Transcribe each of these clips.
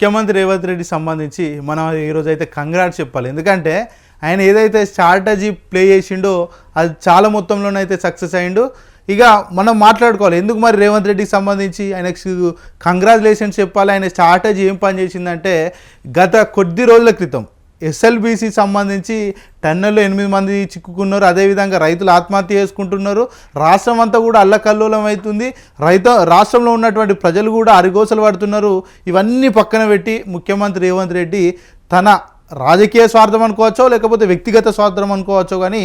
ముఖ్యమంత్రి రేవంత్ రెడ్డి సంబంధించి మనం ఈరోజు అయితే కంగ్రాట్స్ చెప్పాలి. ఎందుకంటే ఆయన ఏదైతే స్ట్రాటజీ ప్లే చేసిండో అది చాలా మొత్తంలోనైతే సక్సెస్ అయిండు. ఇక మనం మాట్లాడుకోవాలి. ఎందుకు మరి రేవంత్ రెడ్డికి సంబంధించి ఆయనకు కంగ్రాచులేషన్స్ చెప్పాలి. ఆయన స్ట్రాటజీ ఏం పని చేసిందంటే గత కొద్ది రోజుల క్రితం ఎస్ఎల్బీసీ సంబంధించి టన్నుల్లో ఎనిమిది మంది చిక్కుకున్నారు. అదేవిధంగా రైతులు ఆత్మహత్య చేసుకుంటున్నారు. రాష్ట్రం అంతా కూడా అల్లకల్లోలం అవుతుంది. రైతు రాష్ట్రంలో ఉన్నటువంటి ప్రజలు కూడా అరిగోసలు పడుతున్నారు. ఇవన్నీ పక్కన పెట్టి ముఖ్యమంత్రి రేవంత్ రెడ్డి తన రాజకీయ స్వార్థం అనుకోవచ్చో లేకపోతే వ్యక్తిగత స్వార్థం అనుకోవచ్చో కానీ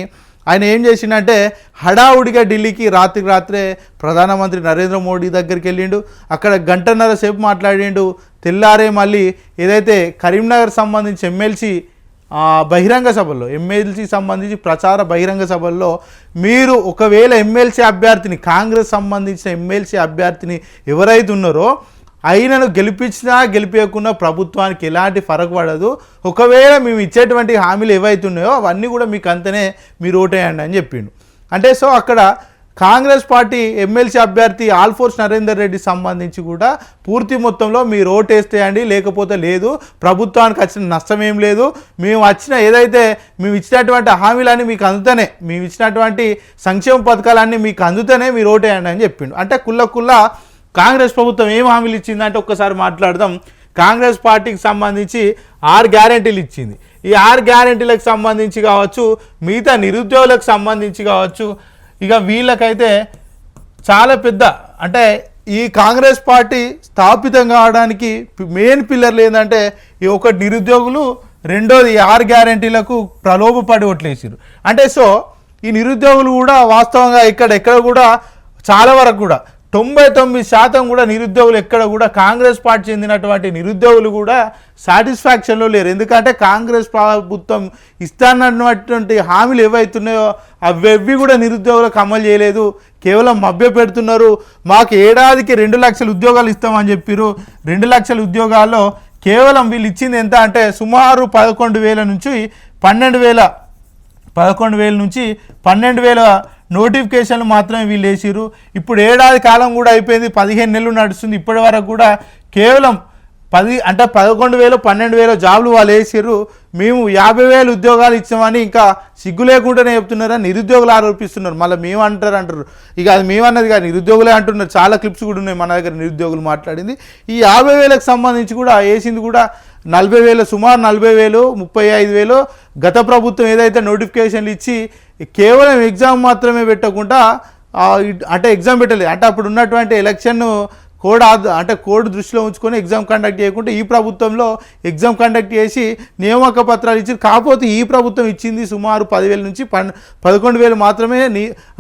ఆయన ఏం చేసిండంటే హడావుడిగా ఢిల్లీకి రాత్రికి రాత్రే ప్రధానమంత్రి నరేంద్ర మోడీ దగ్గరికి వెళ్ళిండు. అక్కడ గంటన్నర సేపు మాట్లాడిండు. తెల్లారే మళ్ళీ ఏదైతే కరీంనగర్ సంబంధించి ఎమ్మెల్సీ బహిరంగ సభల్లో ఎమ్మెల్సీ సంబంధించి ప్రచార బహిరంగ సభల్లో మీరు ఒకవేళ ఎమ్మెల్సీ అభ్యర్థిని కాంగ్రెస్ సంబంధించిన ఎమ్మెల్సీ అభ్యర్థిని ఎవరైతే ఉన్నారో అయినను గెలిపించినా గెలిపించకుండా ప్రభుత్వానికి ఎలాంటి ఫరక్ పడదు. ఒకవేళ మేము ఇచ్చేటువంటి హామీలు ఏవైతే ఉన్నాయో అవన్నీ కూడా మీకు అంతనే మీరు ఓటేయండి అని చెప్పిండు. అంటే సో అక్కడ కాంగ్రెస్ పార్టీ ఎమ్మెల్సీ అభ్యర్థి ఆల్ఫోర్స్ నరేందర్ రెడ్డి సంబంధించి కూడా పూర్తి మొత్తంలో మీరు ఓటేస్తేయండి లేకపోతే లేదు. ప్రభుత్వానికి వచ్చిన నష్టం ఏం లేదు. మేము వచ్చిన ఏదైతే మేము ఇచ్చినటువంటి హామీలన్నీ మీకు అందుతనే మేము ఇచ్చినటువంటి సంక్షేమ పథకాలన్నీ మీకు అందుతనే మీరు ఓటేయండి అని చెప్పిండు. అంటే కుల్ల కుల్ల కాంగ్రెస్ ప్రభుత్వం ఏం హామీలు ఇచ్చిందంటే ఒక్కసారి మాట్లాడదాం. కాంగ్రెస్ పార్టీకి సంబంధించి ఆరు గ్యారెంటీలు ఇచ్చింది. ఈ ఆరు గ్యారెంటీలకు సంబంధించి కావచ్చు మిగతా నిరుద్యోగులకు సంబంధించి కావచ్చు ఇక వీళ్ళకైతే చాలా పెద్ద అంటే ఈ కాంగ్రెస్ పార్టీ స్థాపితం కావడానికి మెయిన్ పిల్లర్లు ఏంటంటే ఈ ఒక నిరుద్యోగులు రెండోది ఈ ఆరు గ్యారెంటీలకు ప్రలోభపడి ఓట్లేసారు అంటే సో ఈ నిరుద్యోగులు కూడా వాస్తవంగా ఇక్కడ ఎక్కడ కూడా చాలా వరకు కూడా తొంభై తొమ్మిది శాతం కూడా నిరుద్యోగులు ఎక్కడ కూడా కాంగ్రెస్ పార్టీ చెందినటువంటి నిరుద్యోగులు కూడా సాటిస్ఫాక్షన్లో లేరు. ఎందుకంటే కాంగ్రెస్ ప్రభుత్వం ఇస్తానన్నటువంటి హామీలు ఏవైతున్నాయో అవి కూడా నిరుద్యోగులకు అమలు చేయలేదు. కేవలం మభ్య పెడుతున్నారు. మాకు ఏడాదికి రెండు లక్షల ఉద్యోగాలు ఇస్తామని చెప్పారు రెండు లక్షల ఉద్యోగాల్లో కేవలం వీళ్ళు ఇచ్చింది ఎంత అంటే సుమారు పదకొండు వేల నుంచి పన్నెండు వేల పదకొండు వేల నుంచి పన్నెండు వేల నోటిఫికేషన్లు మాత్రమే వీళ్ళు వేసిర్రు. ఇప్పుడు ఏడాది కాలం కూడా అయిపోయింది పదిహేను నెలలు నడుస్తుంది. ఇప్పటి వరకు కూడా కేవలం పది అంటే పదకొండు వేలు పన్నెండు వేల జాబులు వాళ్ళు వేసారు మేము యాభై వేలు ఉద్యోగాలు ఇచ్చామని ఇంకా సిగ్గు లేకుండానే చెప్తున్నారా? నిరుద్యోగులు ఆరోపిస్తున్నారు. మళ్ళీ మేము అంటారు అంటారు. ఇక అది మేము అన్నది కాదు నిరుద్యోగులే అంటున్నారు. చాలా క్లిప్స్ కూడా ఉన్నాయి మన దగ్గర నిరుద్యోగులు మాట్లాడింది. ఈ యాభై వేలకు సంబంధించి కూడా వేసింది కూడా నలభై వేలు సుమారు నలభై వేలు ముప్పై ఐదు వేలు గత ప్రభుత్వం ఏదైతే నోటిఫికేషన్లు ఇచ్చి కేవలం ఎగ్జామ్ మాత్రమే పెట్టకుండా అంటే ఎగ్జామ్ పెట్టలేదు. అంటే అప్పుడు ఉన్నటువంటి ఎలక్షన్ కోడ్ అంటే కోడ్ దృష్టిలో ఉంచుకొని ఎగ్జామ్ కండక్ట్ చేయకుండా ఈ ప్రభుత్వంలో ఎగ్జామ్ కండక్ట్ చేసి నియామక పత్రాలు ఇచ్చి కాకపోతే ఈ ప్రభుత్వం ఇచ్చింది సుమారు పదివేల నుంచి పన్ పదకొండు వేలు మాత్రమే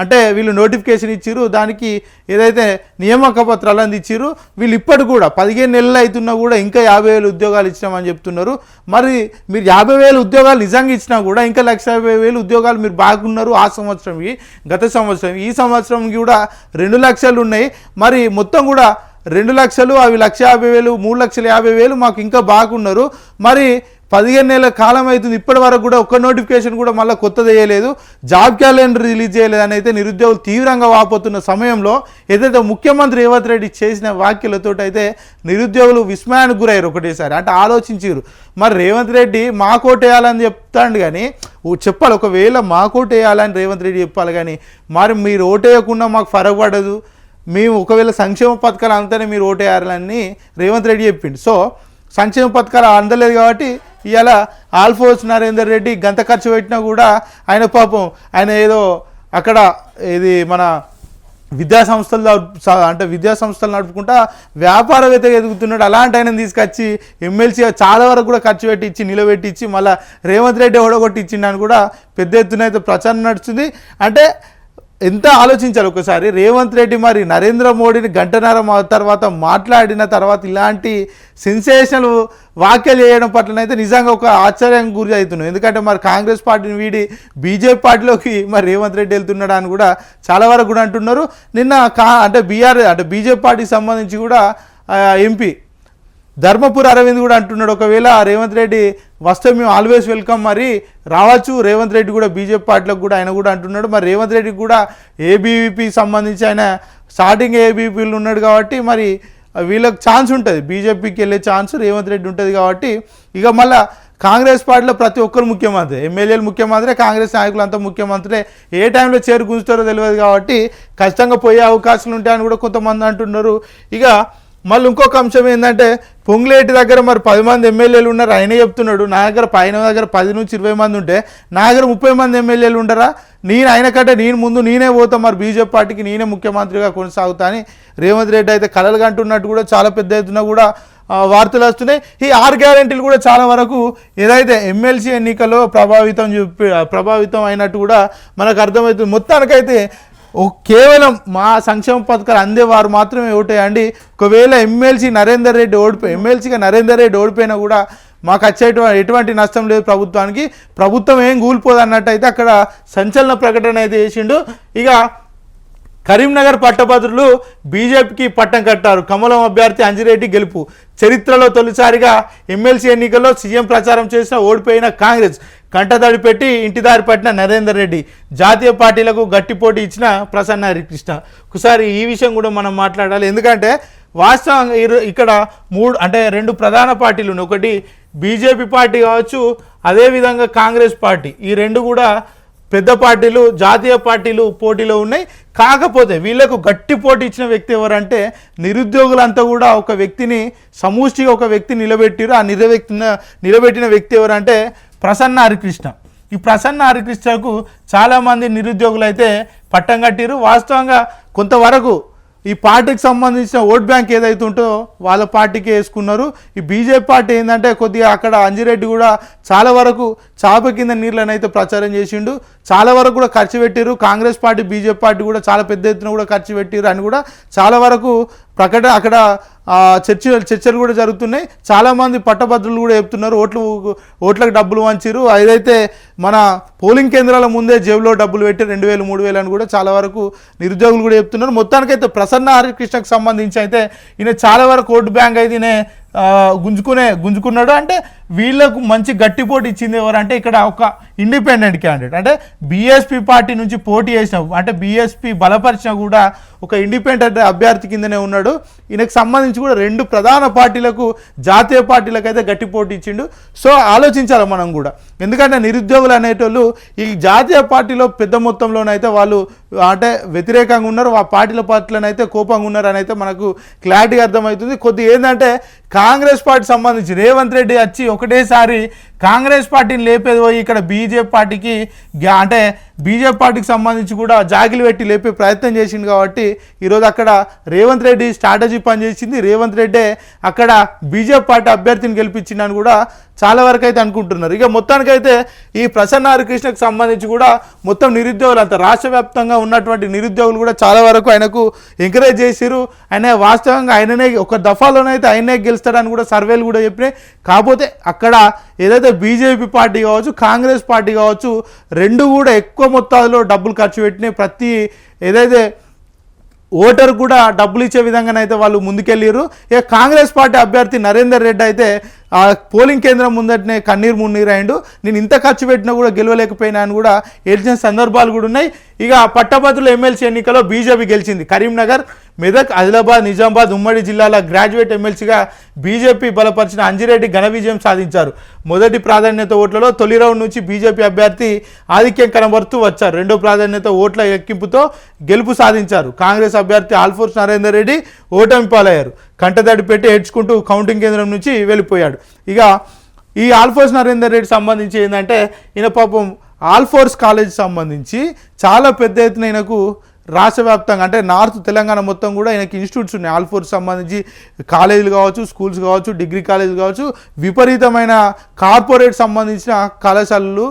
అంటే వీళ్ళు నోటిఫికేషన్ ఇచ్చారు దానికి ఏదైతే నియామక పత్రాలు అందించారు వీళ్ళు ఇప్పటి కూడా పదిహేను నెలలు అవుతున్నా కూడా ఇంకా యాభై వేలు ఉద్యోగాలు ఇచ్చినామని చెప్తున్నారు. మరి మీరు యాభై వేలు ఉద్యోగాలు నిజంగా ఇచ్చినా కూడా ఇంకా లక్ష యాభై వేలు ఉద్యోగాలు మీరు బాగున్నారు ఆ సంవత్సరంకి గత సంవత్సరం. ఈ సంవత్సరం కూడా రెండు లక్షలు ఉన్నాయి. మరి మొత్తం కూడా రెండు లక్షలు అవి లక్ష యాభై వేలు మూడు లక్షల యాభై వేలు మాకు ఇంకా బాగున్నారు. మరి పదిహేను నెలల కాలం అవుతుంది ఇప్పటి వరకు కూడా ఒక్క నోటిఫికేషన్ కూడా మళ్ళీ కొత్తది వేయలేదు. జాబ్ క్యాలెండర్ రిలీజ్ చేయలేదు అని అయితే నిరుద్యోగులు తీవ్రంగా వాపోతున్న సమయంలో ఏదైతే ముఖ్యమంత్రి రేవంత్ రెడ్డి చేసిన వ్యాఖ్యలతో అయితే నిరుద్యోగులు విస్మయానికి గురయ్యారు ఒకటేసారి. అంటే ఆలోచించారు మరి రేవంత్ రెడ్డి మా కోటేయాలని చెప్తాడు కానీ ఓ చెప్పాలి ఒకవేళ మా కోటేయాలని రేవంత్ రెడ్డి చెప్పాలి కానీ మరి మీరు ఓటేయకుండా మాకు ఫరగపడదు పడదు. మేము ఒకవేళ సంక్షేమ పథకాలు అంతనే మీరు ఓటేయాలని రేవంత్ రెడ్డి చెప్పిండు. సో సంక్షేమ పథకాలు అందలేదు కాబట్టి ఇవాళ ఆల్ఫోర్స్ నరేందర్ రెడ్డి గంత ఖర్చు పెట్టినా కూడా ఆయన పాపం ఆయన ఏదో అక్కడ ఇది మన విద్యా సంస్థలు నడుపు- అంటే విద్యా సంస్థలు నడుపుకుంటా వ్యాపారవేత్త ఎదుగుతున్నాడు. అలాంటి ఆయన తీసుకొచ్చి ఎమ్మెల్సీ చాలా వరకు కూడా ఖర్చు పెట్టి ఇచ్చి నిలబెట్టి ఇచ్చి మళ్ళీ రేవంత్ రెడ్డి ఓడగొట్టించిండని కూడా పెద్ద ఎత్తున అయితే ప్రచారం నడుస్తుంది. అంటే ఎంత ఆలోచించాలి ఒకసారి? రేవంత్ రెడ్డి మరి నరేంద్ర మోడీని గంటన్నర తర్వాత మాట్లాడిన తర్వాత ఇలాంటి సెన్సేషనల్ వ్యాఖ్యలు చేయడం పట్లనైతే నిజంగా ఒక ఆశ్చర్యం గురి అవుతున్నాం. ఎందుకంటే మరి కాంగ్రెస్ పార్టీని వీడి బీజేపీ పార్టీలోకి మరి రేవంత్ రెడ్డి వెళ్తున్నాడు అని కూడా చాలా వరకు కూడా అంటున్నారు. నిన్న కా అంటే బీఆర్ అంటే బీజేపీ పార్టీకి సంబంధించి కూడా ఎంపీ ధర్మపురి అరవింద్ కూడా అంటున్నాడు. ఒకవేళ రేవంత్ రెడ్డి వస్తే మేము ఆల్వేస్ వెల్కమ్. మరి రావచ్చు. రేవంత్ రెడ్డి కూడా బీజేపీ పార్టీలకు కూడా ఆయన కూడా అంటున్నాడు. మరి రేవంత్ రెడ్డికి కూడా ఏబీవీపీ సంబంధించి ఆయన స్టార్టింగ్ ఏబీవీపీలు ఉన్నాడు కాబట్టి మరి వీళ్ళకి ఛాన్స్ ఉంటుంది. బీజేపీకి వెళ్ళే ఛాన్స్ రేవంత్ రెడ్డి ఉంటుంది కాబట్టి ఇక మళ్ళా కాంగ్రెస్ పార్టీలో ప్రతి ఒక్కరు ముఖ్యమంత్రి ఎమ్మెల్యేలు ముఖ్యమంత్రి కాంగ్రెస్ నాయకులు అంతా ముఖ్యమంత్రి. ఏ టైంలో చేరుకుంటారో తెలియదు కాబట్టి ఖచ్చితంగా పోయే అవకాశాలు ఉంటాయని కూడా కొంతమంది అంటున్నారు. ఇక మళ్ళీ ఇంకొక అంశం ఏంటంటే పొంగులేటి దగ్గర మరి పది మంది ఎమ్మెల్యేలు ఉన్నారు? ఆయనే చెప్తున్నాడు నా దగ్గర పైన దగ్గర పది నుంచి ఇరవై మంది ఉంటే నా దగ్గర ముప్పై మంది ఎమ్మెల్యేలు ఉండరా? నేను ఆయన కంటే నేను ముందు నేనే పోతా మరి బీజేపీ పార్టీకి నేనే ముఖ్యమంత్రిగా కొనసాగుతా అని రేవంత్ రెడ్డి అయితే కలలు కంటున్నట్టు కూడా చాలా పెద్ద ఎత్తున కూడా వార్తలు వస్తున్నాయి. ఈ ఆరు గ్యారెంటీలు కూడా చాలా వరకు ఏదైతే ఎమ్మెల్సీ ఎన్నికల్లో ప్రభావితం చూపి ప్రభావితం అయినట్టు కూడా మనకు అర్థమవుతుంది. మొత్తానికైతే కేవలం మా సంక్షేమ పథకాలు అందేవారు మాత్రమే ఓటేయండి ఒకవేళ ఎమ్మెల్సీ నరేందర్ రెడ్డి ఓడిపోయి ఎమ్మెల్సీగా నరేందర్ రెడ్డి ఓడిపోయినా కూడా మాకు వచ్చేటువంటి ఎటువంటి నష్టం లేదు ప్రభుత్వానికి. ప్రభుత్వం ఏం కూలిపోదు అన్నట్టయితే అక్కడ సంచలన ప్రకటన అయితే చేసిండు. ఇక కరీంనగర్ పట్టభద్రులు బీజేపీకి పట్టం కట్టారు. కమలం అభ్యర్థి అంజిరెడ్డి గెలుపు. చరిత్రలో తొలిసారిగా ఎమ్మెల్సీ ఎన్నికల్లో సీఎం ప్రచారం చేసిన ఓడిపోయిన కాంగ్రెస్. కంటతడి పెట్టి ఇంటిదారి పట్టిన నరేందర్ రెడ్డి. జాతీయ పార్టీలకు గట్టి పోటీ ఇచ్చిన ప్రసన్న హరికృష్ణ. ఒకసారి ఈ విషయం కూడా మనం మాట్లాడాలి. ఎందుకంటే వాస్తవంగా ఇక్కడ మూడు అంటే రెండు ప్రధాన పార్టీలు ఉన్నాయి. ఒకటి బీజేపీ పార్టీ కావచ్చు అదేవిధంగా కాంగ్రెస్ పార్టీ. ఈ రెండు కూడా పెద్ద పార్టీలు జాతీయ పార్టీలు పోటీలో ఉన్నాయి. కాకపోతే వీళ్ళకు గట్టి పోటీ ఇచ్చిన వ్యక్తి ఎవరంటే నిరుద్యోగులంతా కూడా ఒక వ్యక్తిని సమూష్టిగా ఒక వ్యక్తి నిలబెట్టిరు ఆ నిలబెట్టిన నిలబెట్టిన వ్యక్తి ఎవరంటే ప్రసన్న హరికృష్ణ. ఈ ప్రసన్న హరికృష్ణకు చాలామంది నిరుద్యోగులు అయితే పట్టం కట్టిరు వాస్తవంగా కొంతవరకు ఈ పార్టీకి సంబంధించిన ఓట్ బ్యాంక్ ఏదైతే ఉంటుందో వాళ్ళ పార్టీకి వేసుకున్నారు. ఈ బీజేపీ పార్టీ ఏంటంటే కొద్దిగా అక్కడ అంజిరెడ్డి కూడా చాలా వరకు చాప కింద నీళ్ళనైతే ప్రచారం చేసిండు. చాలా వరకు కూడా ఖర్చు పెట్టారు కాంగ్రెస్ పార్టీ బీజేపీ పార్టీ కూడా చాలా పెద్ద ఎత్తున కూడా ఖర్చు పెట్టారు అని కూడా చాలా వరకు ప్రకటన అక్కడ చర్చ చర్చలు కూడా జరుగుతున్నాయి. చాలామంది పట్టభద్రులు కూడా చెప్తున్నారు ఓట్లు ఓట్లకు డబ్బులు వంచారు ఏదైతే మన పోలింగ్ కేంద్రాల ముందే జేబులో డబ్బులు పెట్టి రెండు వేలు మూడు వేలు అని కూడా చాలా వరకు నిరుద్యోగులు కూడా చెప్తున్నారు. మొత్తానికైతే ప్రసన్న హరికృష్ణకు సంబంధించి అయితే ఈయన చాలా వరకు ఓటు బ్యాంక్ అయితే ఈయన, గుంజుకునే గుంజుకున్నాడు. అంటే వీళ్ళకు మంచి గట్టి పోటీ ఇచ్చింది ఎవరంటే ఇక్కడ ఒక ఇండిపెండెంట్ క్యాండిడేట్. అంటే బీఎస్పీ పార్టీ నుంచి పోటీ చేసిన అంటే బీఎస్పీ బలపరిచిన కూడా ఒక ఇండిపెండెంట్ అభ్యర్థి కిందనే ఉన్నాడు. ఈయనకు సంబంధించి కూడా రెండు ప్రధాన పార్టీలకు జాతీయ పార్టీలకు అయితే గట్టి పోటీ ఇచ్చిండు. సో ఆలోచించాలి మనం కూడా. ఎందుకంటే నిరుద్యోగులు అనేటోళ్ళు ఈ జాతీయ పార్టీలో పెద్ద మొత్తంలోనైతే వాళ్ళు అంటే వ్యతిరేకంగా ఉన్నారు ఆ పార్టీల పార్టీలనైతే కోపంగా ఉన్నారు అని అయితే మనకు క్లారిటీగా అర్థమవుతుంది. కొద్దిగా ఏంటంటే కాంగ్రెస్ పార్టీ సంబంధించి రేవంత్ రెడ్డి వచ్చి ఒకటేసారి కాంగ్రెస్ పార్టీని లేపేది పోయి ఇక్కడ బీజేపీ పార్టీకి అంటే బీజేపీ పార్టీకి సంబంధించి కూడా జాగిలు పెట్టి లేపే ప్రయత్నం చేసింది కాబట్టి ఈరోజు అక్కడ రేవంత్ రెడ్డి స్ట్రాటజీ పనిచేసింది. రేవంత్ రెడ్డే అక్కడ బీజేపీ పార్టీ అభ్యర్థిని గెలిపించిందని కూడా చాలా వరకు అయితే అనుకుంటున్నారు. ఇక మొత్తానికైతే ఈ ప్రసన్న హరికృష్ణకు సంబంధించి కూడా మొత్తం నిరుద్యోగులు అంత రాష్ట్ర వ్యాప్తంగా ఉన్నటువంటి నిరుద్యోగులు కూడా చాలా వరకు ఆయనకు ఎంకరేజ్ చేసిరు ఆయన వాస్తవంగా ఆయననే ఒక దఫాలోనైతే ఆయనే గెలుస్తాడని కూడా సర్వేలు కూడా చెప్పినాయి. కాకపోతే అక్కడ ఏదైతే బీజేపీ పార్టీ కావచ్చు కాంగ్రెస్ పార్టీ కావచ్చు రెండు కూడా ఎక్కువ మొత్తాల్లో డబ్బులు ఖర్చు పెట్టినాయి. ప్రతి ఏదైతే ఓటర్ కూడా డబ్బులు ఇచ్చే విధంగానైతే వాళ్ళు ముందుకెళ్ళారు ఇక కాంగ్రెస్ పార్టీ అభ్యర్థి నరేందర్ రెడ్డి అయితే ఆ పోలింగ్ కేంద్రం ముందటనే కన్నీరు మున్నీరు అయిండు. నేను ఇంత ఖర్చు పెట్టినా కూడా గెలవలేకపోయినా అని కూడా ఏడ్చిన సందర్భాలు కూడా ఉన్నాయి. ఇక పట్టభద్రుల ఎమ్మెల్సీ ఎన్నికలో బీజేపీ గెలిచింది. కరీంనగర్ మెదక్ ఆదిలాబాద్ నిజామాబాద్ ఉమ్మడి జిల్లాల గ్రాడ్యుయేట్ ఎమ్మెల్సీగా బీజేపీ బలపరిచిన అంజిరెడ్డి ఘన విజయం సాధించారు. మొదటి ప్రాధాన్యత ఓట్లలో తొలి రౌండ్ నుంచి బీజేపీ అభ్యర్థి ఆధిక్యం కనబరుతూ వచ్చారు. రెండో ప్రాధాన్యత ఓట్ల ఎక్కింపుతో గెలుపు సాధించారు. కాంగ్రెస్ అభ్యర్థి ఆల్ఫోర్స్ నరేందర్ రెడ్డి ఓటమి పాలయ్యారు. కంటతడి పెట్టి ఏడ్చుకుంటూ కౌంటింగ్ కేంద్రం నుంచి వెళ్ళిపోయాడు. ఇక ఈ ఆల్ఫోర్స్ నరేందర్ రెడ్డి సంబంధించి ఏంటంటే ఈయన పాపం ఆల్ఫోర్స్ కాలేజ్ సంబంధించి చాలా పెద్ద ఎత్తున ఈయనకు రాష్ట్ర వ్యాప్తంగా అంటే నార్త్ తెలంగాణ మొత్తం కూడా ఈయనకి ఇన్స్టిట్యూట్స్ ఉన్నాయి. ఆల్ఫోర్స్ సంబంధించి కాలేజీలు కావచ్చు స్కూల్స్ కావచ్చు డిగ్రీ కాలేజీలు కావచ్చు విపరీతమైన కార్పొరేట్ సంబంధించిన కళాశాలలు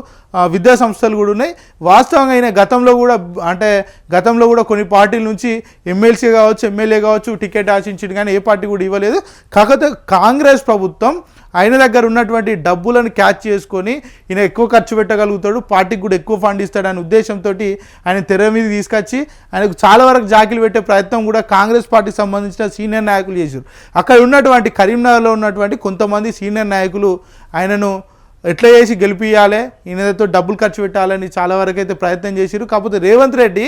విద్యా సంస్థలు కూడా ఉన్నాయి. వాస్తవంగా ఆయన గతంలో కూడా అంటే గతంలో కూడా కొన్ని పార్టీల నుంచి ఎమ్మెల్సీ కావచ్చు ఎమ్మెల్యే కావచ్చు టికెట్ ఆశించింది కానీ ఏ పార్టీ కూడా ఇవ్వలేదు. కాకపోతే కాంగ్రెస్ ప్రభుత్వం ఆయన దగ్గర ఉన్నటువంటి డబ్బులను క్యాచ్ చేసుకొని ఈయన ఎక్కువ ఖర్చు పెట్టగలుగుతాడు పార్టీకి కూడా ఎక్కువ ఫండ్ ఇస్తాడనే ఉద్దేశంతో ఆయన తెర మీద తీసుకొచ్చి ఆయనకు చాలా వరకు జాకిలు పెట్టే ప్రయత్నం కూడా కాంగ్రెస్ పార్టీకి సంబంధించిన సీనియర్ నాయకులు చేశారు. అక్కడ ఉన్నటువంటి కరీంనగర్లో ఉన్నటువంటి కొంతమంది సీనియర్ నాయకులు ఆయనను ఎట్లా చేసి గెలిపియాలి ఈయనతో డబ్బులు ఖర్చు పెట్టాలని చాలా వరకు అయితే ప్రయత్నం చేశారు కాకపోతే రేవంత్ రెడ్డి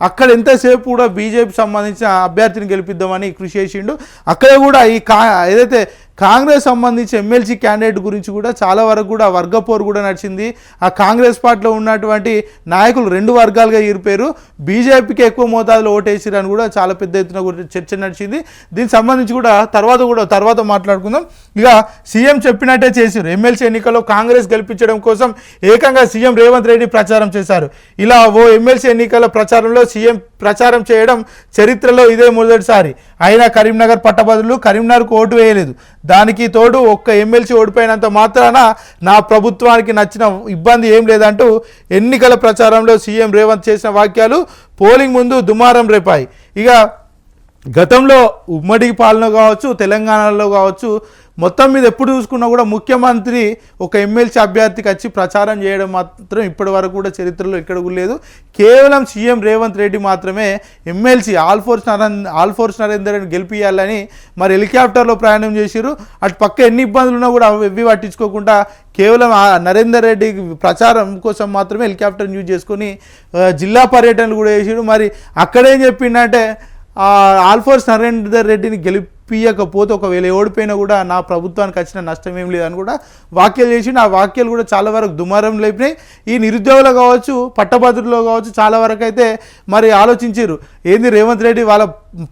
అక్కడ ఎంతసేపు కూడా బీజేపీ సంబంధించిన అభ్యర్థిని గెలిపిద్దామని కృషి చేసిండు. అక్కడ కూడా ఈ కా ఏదైతే కాంగ్రెస్ సంబంధించి ఎమ్మెల్సీ క్యాండిడేట్ గురించి కూడా చాలా వరకు కూడా వర్గపోరు కూడా నడిచింది. ఆ కాంగ్రెస్ పార్టీలో ఉన్నటువంటి నాయకులు రెండు వర్గాలుగా ఇరిపోయారు బీజేపీకి ఎక్కువ మోతాదులో ఓటేసిరు అని కూడా చాలా పెద్ద ఎత్తున చర్చ నడిచింది. దీనికి సంబంధించి కూడా తర్వాత కూడా తర్వాత మాట్లాడుకుందాం. ఇక సీఎం చెప్పినట్టే చేశారు ఎమ్మెల్సీ ఎన్నికల్లో కాంగ్రెస్ గెలిపించడం కోసం ఏకంగా సీఎం రేవంత్ రెడ్డి ప్రచారం చేశారు. ఇలా ఓ ఎమ్మెల్సీ ఎన్నికల ప్రచారంలో సీఎం ప్రచారం చేయడం చరిత్రలో ఇదే మొదటిసారి. అయినా కరీంనగర్ పట్టభద్రులు కరీంనగర్కు ఓటు వేయలేదు. దానికి తోడు ఒక్క ఎమ్మెల్సీ ఓడిపోయినంత మాత్రాన నా ప్రభుత్వానికి నచ్చిన ఇబ్బంది ఏం లేదంటూ ఎన్నికల ప్రచారంలో సీఎం రేవంత్ చేసిన వాక్యాలు పోలింగ్ ముందు దుమారం రేపాయి. ఇక గతంలో ఉమ్మడి పాలన కావచ్చు తెలంగాణలో కావచ్చు మొత్తం మీద ఎప్పుడు చూసుకున్నా కూడా ముఖ్యమంత్రి ఒక ఎమ్మెల్సీ అభ్యర్థికి వచ్చి ప్రచారం చేయడం మాత్రం ఇప్పటి వరకు కూడా చరిత్రలో ఎక్కడ లేదు. కేవలం సీఎం రేవంత్ రెడ్డి మాత్రమే ఎమ్మెల్సీ ఆల్ఫోర్స్ నరేంద్ర ఆల్ఫోర్స్ నరేందర్ గెలిపియాలని మరి హెలికాప్టర్లో ప్రయాణం చేసిరు అటు పక్క ఎన్ని ఇబ్బందులు ఉన్నా కూడా అవి పట్టించుకోకుండా కేవలం ఆ నరేందర్ రెడ్డి ప్రచారం కోసం మాత్రమే హెలికాప్టర్ని యూజ్ చేసుకొని జిల్లా పర్యటనలు కూడా చేసిరు మరి అక్కడేం చెప్పిండంటే ఆల్ఫోర్స్ నరేందర్ రెడ్డిని గెలిపి గెలిపియకపోతే ఒకవేళ ఓడిపోయినా కూడా నా ప్రభుత్వానికి వచ్చిన నష్టం ఏం లేదని కూడా వ్యాఖ్యలు చేసి ఆ వ్యాఖ్యలు కూడా చాలా వరకు దుమారం లేపినాయి. ఈ నిరుద్యోగులు కావచ్చు పట్టభద్రులు కావచ్చు చాలా వరకు అయితే మరి ఆలోచించారు ఏంది రేవంత్ రెడ్డి వాళ్ళ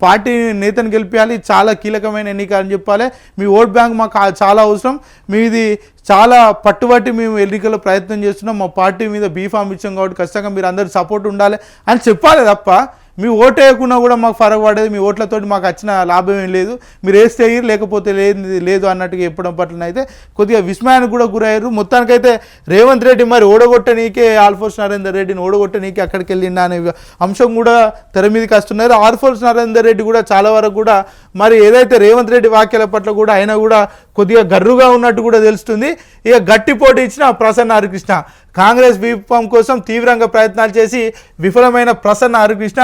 పార్టీ నేతను గెలిపించాలి చాలా కీలకమైన ఎన్నిక అని చెప్పాలి. మీ ఓట్ బ్యాంక్ మాకు చాలా అవసరం. మీది చాలా పట్టుబట్టి మేము ఎన్నికల్లో ప్రయత్నం చేస్తున్నాం. మా పార్టీ మీద బీఫామ్ ఇచ్చాం కాబట్టి ఖచ్చితంగా మీరు అందరు సపోర్ట్ ఉండాలి అని చెప్పాలి తప్ప మీ ఓటు వేయకుండా కూడా మాకు ఫరక్ పడేది మీ ఓట్లతో మాకు వచ్చిన లాభం ఏం లేదు. మీరు వేస్తే లేకపోతే లేదు లేదు అన్నట్టుగా చెప్పడం పట్ల అయితే కొద్దిగా విస్మయానికి కూడా గురయ్యారు. మొత్తానికైతే రేవంత్ రెడ్డి మరి ఓడగొట్టనీకే ఆల్ఫోర్స్ నరేందర్ రెడ్డిని ఓడగొట్టనీకి అక్కడికి వెళ్ళిండా అనే అంశం కూడా తెర మీదకి వస్తున్నారు. ఆల్ఫోర్స్ నరేందర్ రెడ్డి కూడా చాలా వరకు కూడా మరి ఏదైతే రేవంత్ రెడ్డి వ్యాఖ్యల పట్ల కూడా ఆయన కూడా కొద్దిగా గర్రుగా ఉన్నట్టు కూడా తెలుస్తుంది. ఇక గట్టి పోటీ ఇచ్చిన ప్రసన్న హరికృష్ణ. కాంగ్రెస్ విప్లవం కోసం తీవ్రంగా ప్రయత్నాలు చేసి విఫలమైన ప్రసన్న హరికృష్ణ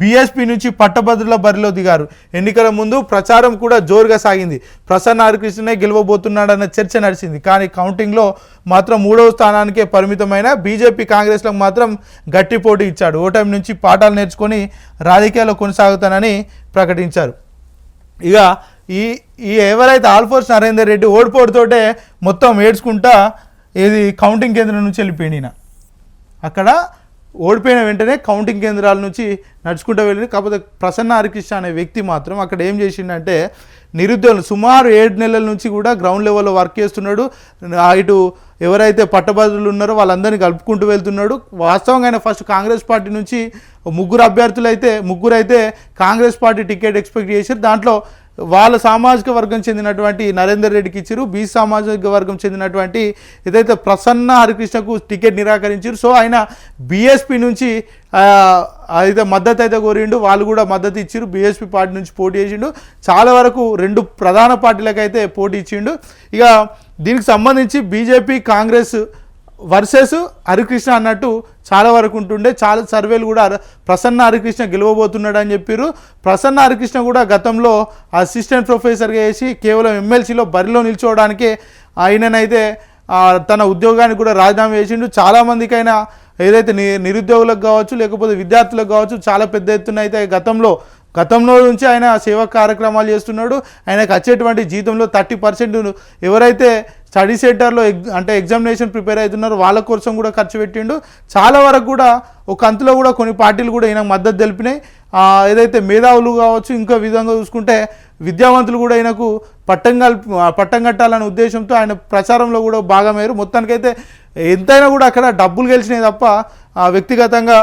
బీఎస్పీ నుంచి పట్టభద్రుల బరిలో దిగారు. ఎన్నికల ముందు ప్రచారం కూడా జోరుగా సాగింది. ప్రసన్న హరికృష్ణనే గెలవబోతున్నాడన్న చర్చ నడిచింది. కానీ కౌంటింగ్లో మాత్రం మూడవ స్థానానికే పరిమితమైన బీజేపీ కాంగ్రెస్లకు మాత్రం గట్టి పోటీ ఇచ్చాడు. ఓటమి నుంచి పాఠాలు నేర్చుకొని రాజకీయాల్లో కొనసాగుతానని ప్రకటించారు. ఇక ఈ ఈ ఎవరైతే ఆల్ఫోర్స్ నరేందర్ రెడ్డి ఓడిపోటుతోటే మొత్తం ఏడ్చుకుంటా ఇది కౌంటింగ్ కేంద్రం నుంచి వెళ్ళిపోయిన అక్కడ ఓడిపోయిన వెంటనే కౌంటింగ్ కేంద్రాల నుంచి నడుచుకుంటూ వెళ్ళింది కాకపోతే ప్రసన్న హరికృష్ణ అనే వ్యక్తి మాత్రం అక్కడ ఏం చేసిండంటే నిరుద్యోగులు సుమారు ఏడు నెలల నుంచి కూడా గ్రౌండ్ లెవెల్లో వర్క్ చేస్తున్నాడు. ఇటు ఎవరైతే పట్టభద్రులు ఉన్నారో వాళ్ళందరినీ కలుపుకుంటూ వెళ్తున్నాడు. వాస్తవంగా ఆయన ఫస్ట్ కాంగ్రెస్ పార్టీ నుంచి ముగ్గురు అభ్యర్థులు అయితే ముగ్గురు అయితే కాంగ్రెస్ పార్టీ టికెట్ ఎక్స్పెక్ట్ చేశారు. దాంట్లో వాళ్ళ సామాజిక వర్గం చెందినటువంటి నరేందర్ రెడ్డికి ఇచ్చారు. బీ సామాజిక వర్గం చెందినటువంటి ఏదైతే ప్రసన్న హరికృష్ణకు టికెట్ నిరాకరించారు. సో ఆయన బీఎస్పీ నుంచి అయితే మద్దతు అయితే కోరిండు వాళ్ళు కూడా మద్దతు ఇచ్చారు. బీఎస్పీ పార్టీ నుంచి పోటీ చేసిండు. చాలా వరకు రెండు ప్రధాన పార్టీలకు అయితే పోటీ ఇచ్చిండు. ఇక దీనికి సంబంధించి బీజేపీ కాంగ్రెస్ వర్సెస్ హరికృష్ణ అన్నట్టు చాలా వరకు ఉంటుండే. చాలా సర్వేలు కూడా ప్రసన్న హరికృష్ణ గెలవబోతున్నాడు అని చెప్పారు ప్రసన్న హరికృష్ణ కూడా గతంలో అసిస్టెంట్ ప్రొఫెసర్గా వేసి కేవలం ఎమ్మెల్సీలో బరిలో నిల్చోవడానికే ఆయననైతే తన ఉద్యోగానికి కూడా రాజీనామా చేసిండు. చాలామందికైనా ఏదైతే ని నిరుద్యోగులకు కావచ్చు లేకపోతే విద్యార్థులకు కావచ్చు చాలా పెద్ద ఎత్తున అయితే గతంలో గతంలో నుంచి ఆయన సేవా కార్యక్రమాలు చేస్తున్నాడు. ఆయనకు వచ్చేటువంటి జీతంలో థర్టీ పర్సెంట్ ఎవరైతే స్టడీ సెంటర్లో ఎగ్ అంటే ఎగ్జామినేషన్ ప్రిపేర్ అవుతున్నారో వాళ్ళ కోసం కూడా ఖర్చు పెట్టిండు. చాలా వరకు కూడా ఒక అంతలో కూడా కొన్ని పార్టీలు కూడా ఈయనకు మద్దతు తెలిపినాయి. ఏదైతే మేధావులు కావచ్చు ఇంకా విధంగా చూసుకుంటే విద్యావంతులు కూడా ఆయనకు పట్టం పట్టం కట్టాలనే ఉద్దేశంతో ఆయన ప్రచారంలో కూడా భాగమయ్యారు. మొత్తానికైతే ఎంతైనా కూడా అక్కడ డబ్బులు గెలిచినాయి తప్ప ఆ, వ్యక్తిగతంగా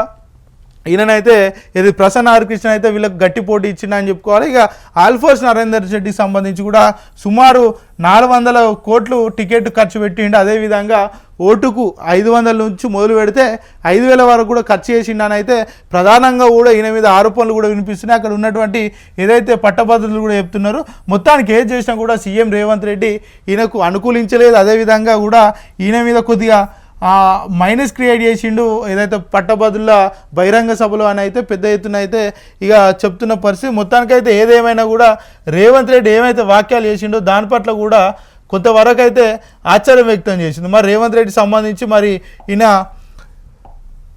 ఈయననైతే ఇది ప్రసన్న హరికృష్ణ అయితే వీళ్ళకి గట్టి పోటీ ఇచ్చిండని చెప్పుకోవాలి. ఇక ఆల్ఫోర్స్ నరేందర్ రెడ్డికి సంబంధించి కూడా సుమారు నాలుగు వందల కోట్లు టికెట్ ఖర్చు పెట్టిండు. అదేవిధంగా ఓటుకు ఐదు వందల నుంచి మొదలు పెడితే ఐదు వేల వరకు కూడా ఖర్చు చేసిండని అయితే ప్రధానంగా కూడా ఈయన మీద ఆరోపణలు కూడా వినిపిస్తున్నాయి. అక్కడ ఉన్నటువంటి ఏదైతే పట్టభద్రులు కూడా చెప్తున్నారు మొత్తానికి ఏది చేసినా కూడా సీఎం రేవంత్ రెడ్డి ఈయనకు అనుకూలించలేదు. అదేవిధంగా కూడా ఈయన మీద కొద్దిగా మైనస్ క్రియేట్ చేసిండు ఏదైతే పట్టభద్రుల బహిరంగ సభలో అని అయితే పెద్ద ఎత్తున అయితే ఇక చెప్తున్న పరిస్థితి. మొత్తానికైతే ఏదేమైనా కూడా రేవంత్ రెడ్డి ఏమైతే వాక్యాలు చేసిండో దాని పట్ల కూడా కొంతవరకు అయితే ఆశ్చర్యం వ్యక్తం చేసింది మరి రేవంత్ రెడ్డి సంబంధించి మరి ఈయన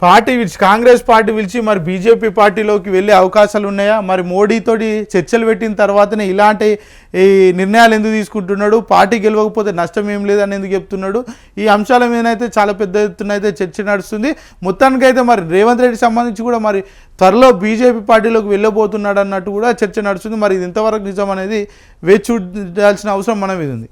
పార్టీ విడిచి కాంగ్రెస్ పార్టీ పిలిచి మరి బీజేపీ పార్టీలోకి వెళ్ళే అవకాశాలు ఉన్నాయా? మరి మోడీతోటి చర్చలు పెట్టిన తర్వాతనే ఇలాంటి ఈ నిర్ణయాలు ఎందుకు తీసుకుంటున్నాడు? పార్టీ గెలవకపోతే నష్టం ఏం లేదని ఎందుకు చెప్తున్నాడు? ఈ అంశాల మీద అయితే చాలా పెద్ద ఎత్తున అయితే చర్చ నడుస్తుంది. మొత్తానికైతే మరి రేవంత్ రెడ్డి సంబంధించి కూడా మరి త్వరలో బీజేపీ పార్టీలోకి వెళ్ళబోతున్నాడు అన్నట్టు కూడా చర్చ నడుస్తుంది. మరి ఇది ఇంతవరకు నిజం అనేది వేచి చూడాల్సిన అవసరం మన మీద ఉంది.